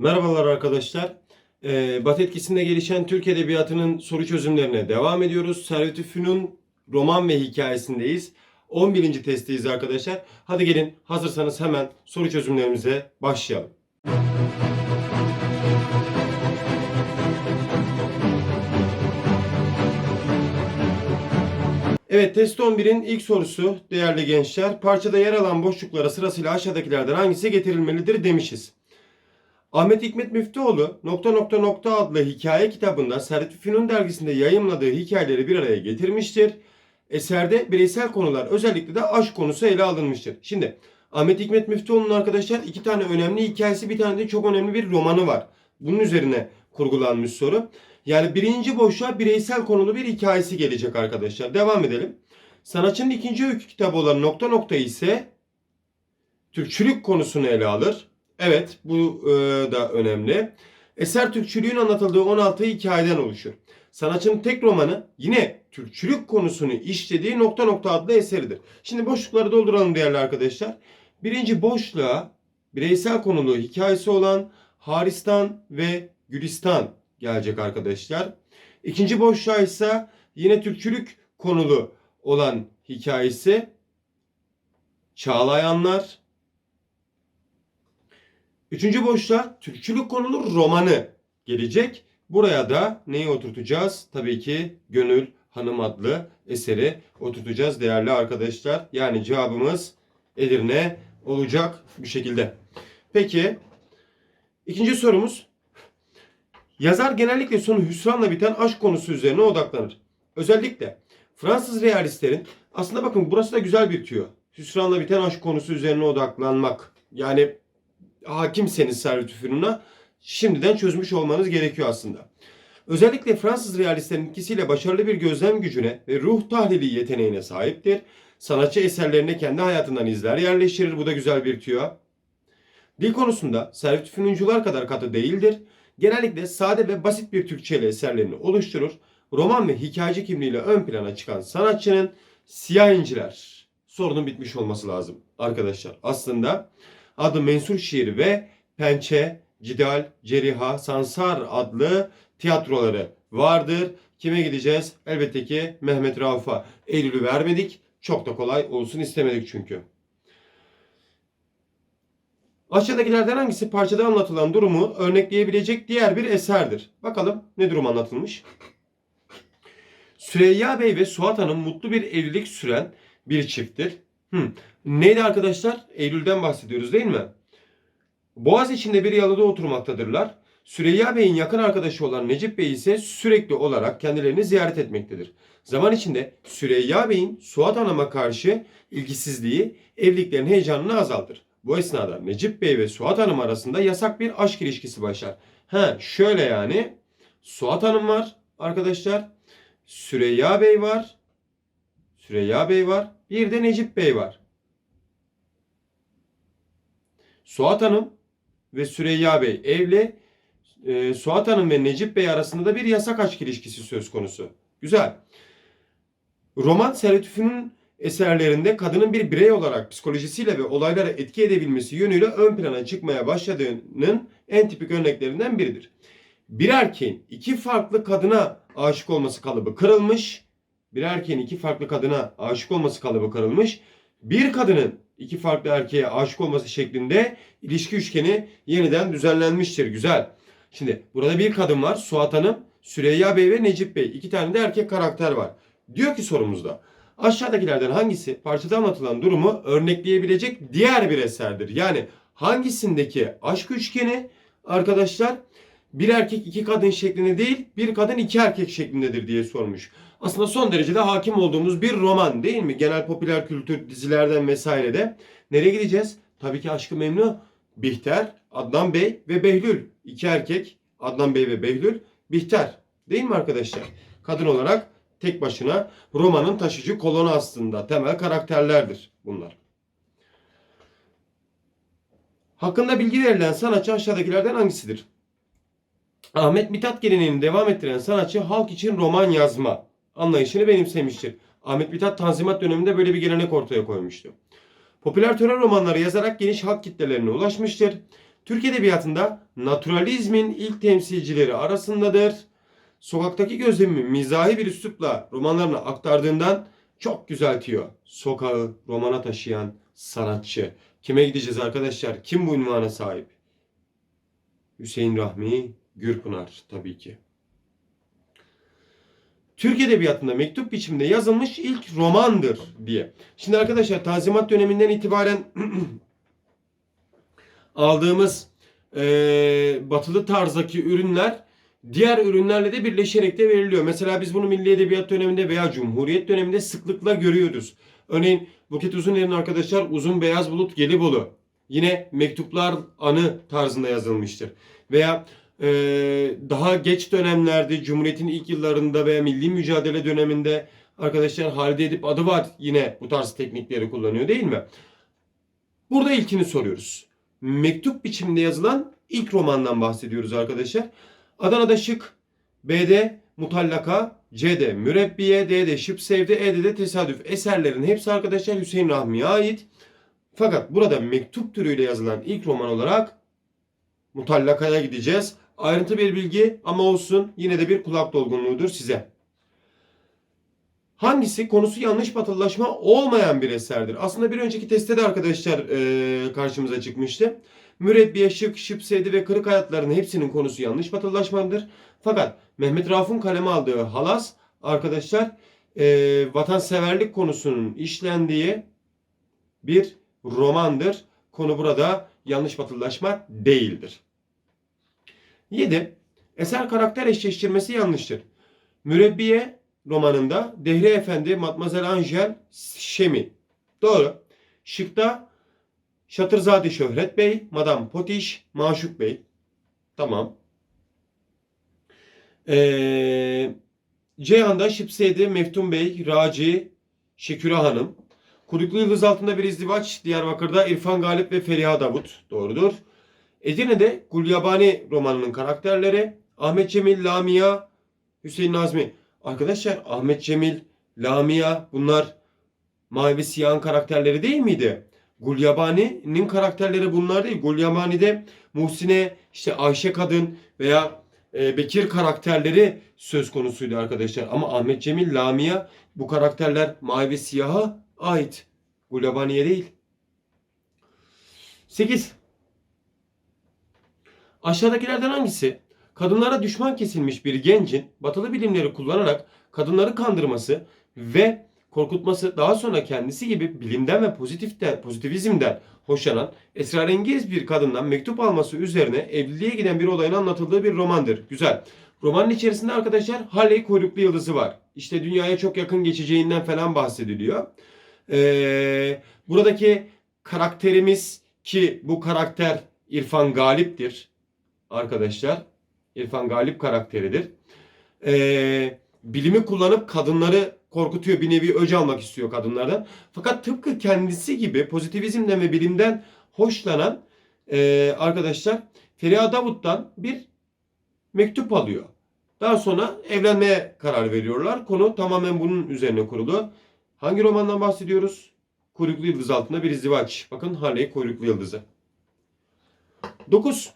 Merhabalar arkadaşlar. Ee, Batı etkisinde gelişen Türk Edebiyatı'nın soru çözümlerine devam ediyoruz. Servet-i roman ve hikayesindeyiz. 11. testteyiz arkadaşlar. Hadi gelin hazırsanız hemen soru çözümlerimize başlayalım. Evet test 11'in ilk sorusu değerli gençler. Parçada yer alan boşluklara sırasıyla aşağıdakilerden hangisi getirilmelidir demişiz. Ahmet Hikmet Müftüoğlu nokta nokta nokta adlı hikaye kitabında Servet Fünun dergisinde yayımladığı hikayeleri bir araya getirmiştir. Eserde bireysel konular özellikle de aşk konusu ele alınmıştır. Şimdi Ahmet Hikmet Müftüoğlu'nun arkadaşlar iki tane önemli hikayesi bir tane de çok önemli bir romanı var. Bunun üzerine kurgulanmış soru. Yani birinci boşluğa bireysel konulu bir hikayesi gelecek arkadaşlar. Devam edelim. Sanatçının ikinci öykü kitabı olan nokta nokta ise Türkçülük konusunu ele alır. Evet bu e, da önemli. Eser Türkçülüğün anlatıldığı 16 hikayeden oluşur. Sanatçının tek romanı yine Türkçülük konusunu işlediği nokta nokta adlı eseridir. Şimdi boşlukları dolduralım değerli arkadaşlar. Birinci boşluğa bireysel konulu hikayesi olan Haristan ve Gülistan gelecek arkadaşlar. İkinci boşluğa ise yine Türkçülük konulu olan hikayesi Çağlayanlar. Üçüncü boşluğa Türkçülük konulu romanı gelecek. Buraya da neyi oturtacağız? Tabii ki Gönül Hanım adlı eseri oturtacağız değerli arkadaşlar. Yani cevabımız Edirne olacak bu şekilde. Peki ikinci sorumuz. Yazar genellikle sonu hüsranla biten aşk konusu üzerine odaklanır. Özellikle Fransız realistlerin aslında bakın burası da güzel bir tüyo. Hüsranla biten aşk konusu üzerine odaklanmak. Yani hakimseniz Servet-i Fünun'a şimdiden çözmüş olmanız gerekiyor aslında. Özellikle Fransız realistlerin etkisiyle başarılı bir gözlem gücüne ve ruh tahlili yeteneğine sahiptir. Sanatçı eserlerine kendi hayatından izler yerleştirir. Bu da güzel bir tüyo. Dil konusunda Servet-i Fünuncular kadar katı değildir. Genellikle sade ve basit bir Türkçe ile eserlerini oluşturur. Roman ve hikayeci kimliğiyle ön plana çıkan sanatçının Siyah İnciler sorunun bitmiş olması lazım arkadaşlar. Aslında adı mensur şiir ve Pençe, Cidal, Ceriha, Sansar adlı tiyatroları vardır. Kime gideceğiz? Elbette ki Mehmet Rauf'a. Eylül'ü vermedik. Çok da kolay olsun istemedik çünkü. Aşağıdakilerden hangisi parçada anlatılan durumu örnekleyebilecek diğer bir eserdir? Bakalım ne durum anlatılmış? Süreyya Bey ve Suat Hanım mutlu bir evlilik süren bir çifttir. Hmm. Neydi arkadaşlar? Eylül'den bahsediyoruz değil mi? Boğaz içinde bir yalıda oturmaktadırlar. Süreyya Bey'in yakın arkadaşı olan Necip Bey ise sürekli olarak kendilerini ziyaret etmektedir. Zaman içinde Süreyya Bey'in Suat Hanım'a karşı ilgisizliği evliliklerin heyecanını azaltır. Bu esnada Necip Bey ve Suat Hanım arasında yasak bir aşk ilişkisi başlar. Ha şöyle yani Suat Hanım var arkadaşlar. Süreyya Bey var. Süreyya Bey var. Bir de Necip Bey var. Suat Hanım ve Süreyya Bey evli. Ee, Suat Hanım ve Necip Bey arasında da bir yasak aşk ilişkisi söz konusu. Güzel. Roman Servet Fünun eserlerinde kadının bir birey olarak psikolojisiyle ve olaylara etki edebilmesi yönüyle ön plana çıkmaya başladığının en tipik örneklerinden biridir. Bir erkeğin iki farklı kadına aşık olması kalıbı kırılmış. Bir erkeğin iki farklı kadına aşık olması kalıbı kırılmış. Bir kadının iki farklı erkeğe aşık olması şeklinde ilişki üçgeni yeniden düzenlenmiştir. Güzel. Şimdi burada bir kadın var. Suat Hanım, Süreyya Bey ve Necip Bey. İki tane de erkek karakter var. Diyor ki sorumuzda. Aşağıdakilerden hangisi parçada anlatılan durumu örnekleyebilecek diğer bir eserdir? Yani hangisindeki aşk üçgeni arkadaşlar bir erkek iki kadın şeklinde değil bir kadın iki erkek şeklindedir diye sormuş. Aslında son derecede hakim olduğumuz bir roman değil mi? Genel popüler kültür dizilerden vesairede. Nereye gideceğiz? Tabii ki Aşkı Memnu, Bihter, Adnan Bey ve Behlül. İki erkek Adnan Bey ve Behlül. Bihter değil mi arkadaşlar? Kadın olarak tek başına romanın taşıcı kolonu aslında. Temel karakterlerdir bunlar. Hakkında bilgi verilen sanatçı aşağıdakilerden hangisidir? Ahmet Mithat geleneğini devam ettiren sanatçı halk için roman yazma anlayışını benimsemiştir. Ahmet Mithat Tanzimat döneminde böyle bir gelenek ortaya koymuştu. Popüler tören romanları yazarak geniş halk kitlelerine ulaşmıştır. Türk Edebiyatı'nda naturalizmin ilk temsilcileri arasındadır. Sokaktaki gözlemimi mizahi bir üslupla romanlarına aktardığından çok güzeltiyor. Sokağı romana taşıyan sanatçı. Kime gideceğiz arkadaşlar? Kim bu ünvana sahip? Hüseyin Rahmi Gürpınar tabii ki. Türk Edebiyatı'nda mektup biçiminde yazılmış ilk romandır diye. Şimdi arkadaşlar Tanzimat döneminden itibaren aldığımız eee, batılı tarzdaki ürünler diğer ürünlerle de birleşerek de veriliyor. Mesela biz bunu Milli Edebiyat döneminde veya Cumhuriyet döneminde sıklıkla görüyoruz. Örneğin Buket Uzuner'in arkadaşlar Uzun Beyaz Bulut Gelibolu yine mektuplar anı tarzında yazılmıştır. Veya daha geç dönemlerde Cumhuriyet'in ilk yıllarında veya milli mücadele döneminde arkadaşlar Halide Edip adı var yine bu tarz teknikleri kullanıyor değil mi? Burada ilkini soruyoruz. Mektup biçiminde yazılan ilk romandan bahsediyoruz arkadaşlar. Adana'da şık, B'de mutallaka, C'de mürebbiye, D'de şıp sevdi, E'de de tesadüf. Eserlerin hepsi arkadaşlar Hüseyin Rahmi'ye ait. Fakat burada mektup türüyle yazılan ilk roman olarak mutallakaya gideceğiz. Ayrıntı bir bilgi ama olsun yine de bir kulak dolgunluğudur size. Hangisi konusu yanlış batılılaşma olmayan bir eserdir? Aslında bir önceki testte de arkadaşlar eee, karşımıza çıkmıştı. Mürebbiye, şık, şıp sevdi ve kırık hayatlarının hepsinin konusu yanlış batılılaşmadır. Fakat Mehmet Rauf'un kaleme aldığı Halas arkadaşlar eee vatanseverlik konusunun işlendiği bir romandır. Konu burada yanlış batılılaşma değildir. 7. Eser karakter eşleştirmesi yanlıştır. Mürebbiye romanında Dehri Efendi, Matmazel Angel, Şemi. Doğru. Şıkta Şatırzade Şöhret Bey, Madame Potiş, Maşuk Bey. Tamam. Ee, Ceyhan'da Şipseydi, Meftun Bey, Raci, Şeküre Hanım. Kuduklu Yıldız altında bir izdivaç Diyarbakır'da İrfan Galip ve Feriha Davut. Doğrudur. Edirne'de Gulyabani romanının karakterleri Ahmet Cemil, Lamia, Hüseyin Nazmi. Arkadaşlar Ahmet Cemil, Lamia bunlar Mavi Siyah'ın karakterleri değil miydi? Gulyabani'nin karakterleri bunlar değil. Gulyabani'de Muhsine, işte Ayşe Kadın veya e, Bekir karakterleri söz konusuydu arkadaşlar. Ama Ahmet Cemil, Lamia bu karakterler Mavi Siyah'a ait. Gulyabani'ye değil. 8. Aşağıdakilerden hangisi kadınlara düşman kesilmiş bir gencin batılı bilimleri kullanarak kadınları kandırması ve korkutması daha sonra kendisi gibi bilimden ve pozitiften, pozitivizmden hoşlanan esrarengiz bir kadından mektup alması üzerine evliliğe giden bir olayın anlatıldığı bir romandır. Güzel. Romanın içerisinde arkadaşlar Halley kuyruklu yıldızı var. İşte dünyaya çok yakın geçeceğinden falan bahsediliyor. Ee, buradaki karakterimiz ki bu karakter İrfan Galip'tir arkadaşlar. İrfan Galip karakteridir. Ee, bilimi kullanıp kadınları korkutuyor. Bir nevi öc almak istiyor kadınlardan. Fakat tıpkı kendisi gibi pozitivizmden ve bilimden hoşlanan ee, arkadaşlar Feriha Davut'tan bir mektup alıyor. Daha sonra evlenmeye karar veriyorlar. Konu tamamen bunun üzerine kurulu. Hangi romandan bahsediyoruz? Kuyruklu Yıldız altında bir izdivaç. Bakın Harley Kuyruklu Yıldızı. 9.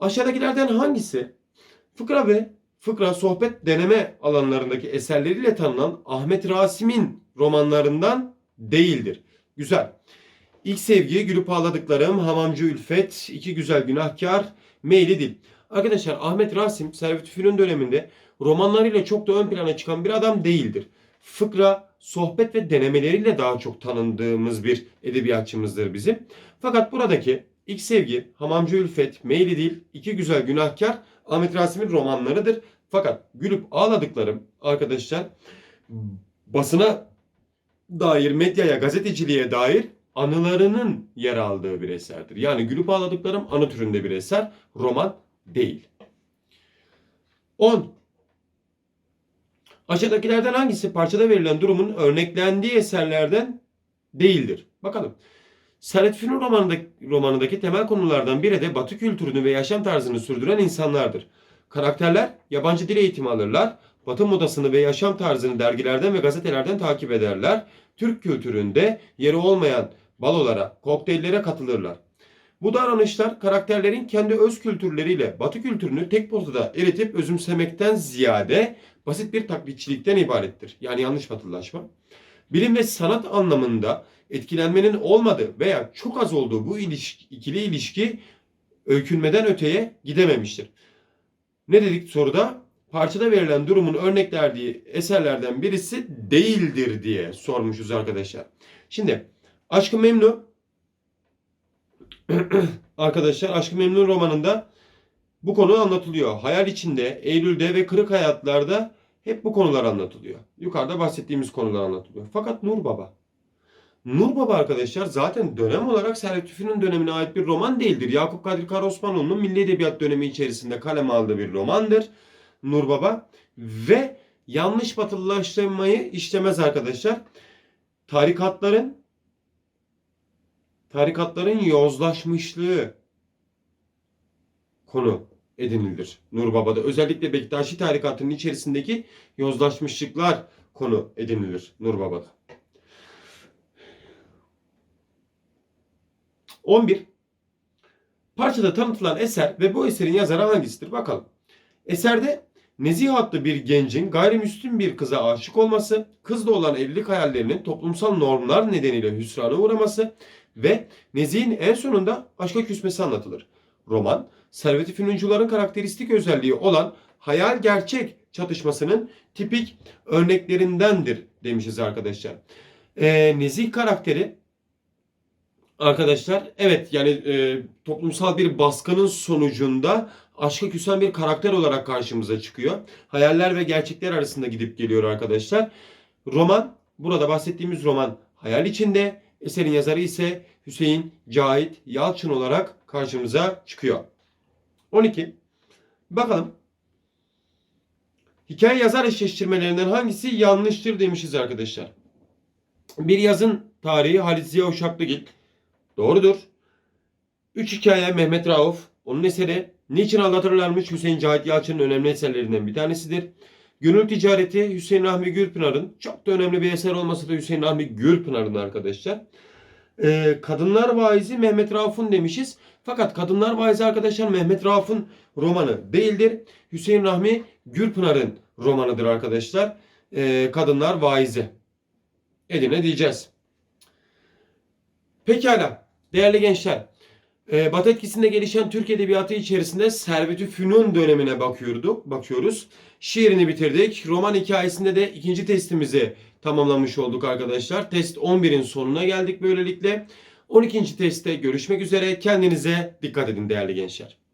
Aşağıdakilerden hangisi fıkra ve fıkra sohbet deneme alanlarındaki eserleriyle tanınan Ahmet Rasim'in romanlarından değildir? Güzel. İlk sevgi, gülüp ağladıklarım, hamamcı ülfet, iki güzel günahkar, meyli dil. Arkadaşlar Ahmet Rasim Servet Fünun döneminde romanlarıyla çok da ön plana çıkan bir adam değildir. Fıkra, sohbet ve denemeleriyle daha çok tanındığımız bir edebiyatçımızdır bizim. Fakat buradaki İlk Sevgi, Hamamcı Ülfet, Meyli Dil, İki Güzel Günahkar Ahmet Rasim'in romanlarıdır. Fakat gülüp ağladıklarım arkadaşlar basına dair, medyaya, gazeteciliğe dair anılarının yer aldığı bir eserdir. Yani gülüp ağladıklarım anı türünde bir eser, roman değil. 10. Aşağıdakilerden hangisi parçada verilen durumun örneklendiği eserlerden değildir? Bakalım. Servet Fünun romanındaki, romanındaki temel konulardan biri de Batı kültürünü ve yaşam tarzını sürdüren insanlardır. Karakterler yabancı dil eğitimi alırlar, Batı modasını ve yaşam tarzını dergilerden ve gazetelerden takip ederler. Türk kültüründe yeri olmayan balolara, kokteyllere katılırlar. Bu davranışlar karakterlerin kendi öz kültürleriyle Batı kültürünü tek potada eritip özümsemekten ziyade basit bir taklitçilikten ibarettir. Yani yanlış batılılaşma. Bilim ve sanat anlamında etkilenmenin olmadığı veya çok az olduğu bu ilişki, ikili ilişki öykünmeden öteye gidememiştir. Ne dedik soruda? Parçada verilen durumun örneklendiği eserlerden birisi değildir diye sormuşuz arkadaşlar. Şimdi Aşkı Memnu arkadaşlar Aşkı Memnu romanında bu konu anlatılıyor. Hayal içinde, Eylül'de ve Kırık Hayatlar'da hep bu konular anlatılıyor. Yukarıda bahsettiğimiz konular anlatılıyor. Fakat Nur Baba. Nur Baba arkadaşlar zaten dönem olarak Servet Tüfün'ün dönemine ait bir roman değildir. Yakup Kadri Karaosmanoğlu'nun Milli Edebiyat dönemi içerisinde kaleme aldığı bir romandır. Nur Baba ve yanlış batılılaştırmayı işlemez arkadaşlar. Tarikatların tarikatların yozlaşmışlığı konu edinilir Nur Baba'da. Özellikle Bektaşi tarikatının içerisindeki yozlaşmışlıklar konu edinilir Nur Baba'da. 11. Parçada tanıtılan eser ve bu eserin yazarı hangisidir? Bakalım. Eserde Nezih adlı bir gencin gayrimüslim bir kıza aşık olması, kızla olan evlilik hayallerinin toplumsal normlar nedeniyle hüsrana uğraması ve Nezih'in en sonunda aşka küsmesi anlatılır. Roman, Servet-i Fünuncuların karakteristik özelliği olan hayal gerçek çatışmasının tipik örneklerindendir demişiz arkadaşlar. Ee, Nezih karakteri arkadaşlar evet yani e, toplumsal bir baskının sonucunda aşka küsen bir karakter olarak karşımıza çıkıyor. Hayaller ve gerçekler arasında gidip geliyor arkadaşlar. Roman burada bahsettiğimiz roman hayal içinde eserin yazarı ise Hüseyin Cahit Yalçın olarak karşımıza çıkıyor. 12. Bakalım. Hikaye yazar eşleştirmelerinden hangisi yanlıştır demişiz arkadaşlar. Bir yazın tarihi Halit Ziya Uşaklıgil. Doğrudur. Üç hikaye Mehmet Rauf. Onun eseri. Niçin aldatırlarmış Hüseyin Cahit Yalçın'ın önemli eserlerinden bir tanesidir. Gönül Ticareti Hüseyin Rahmi Gürpınar'ın çok da önemli bir eser olması da Hüseyin Rahmi Gürpınar'ın arkadaşlar. Ee, Kadınlar Vaizi Mehmet Rauf'un demişiz. Fakat Kadınlar Vaizi arkadaşlar Mehmet Rauf'un romanı değildir. Hüseyin Rahmi Gürpınar'ın romanıdır arkadaşlar. Ee, Kadınlar Vaizi. Eline diyeceğiz. Pekala değerli gençler. Ee, Batı etkisinde gelişen Türk Edebiyatı içerisinde Servet-i Fünun dönemine bakıyorduk, bakıyoruz. Şiirini bitirdik. Roman hikayesinde de ikinci testimizi tamamlamış olduk arkadaşlar. Test 11'in sonuna geldik böylelikle. 12. testte görüşmek üzere. Kendinize dikkat edin değerli gençler.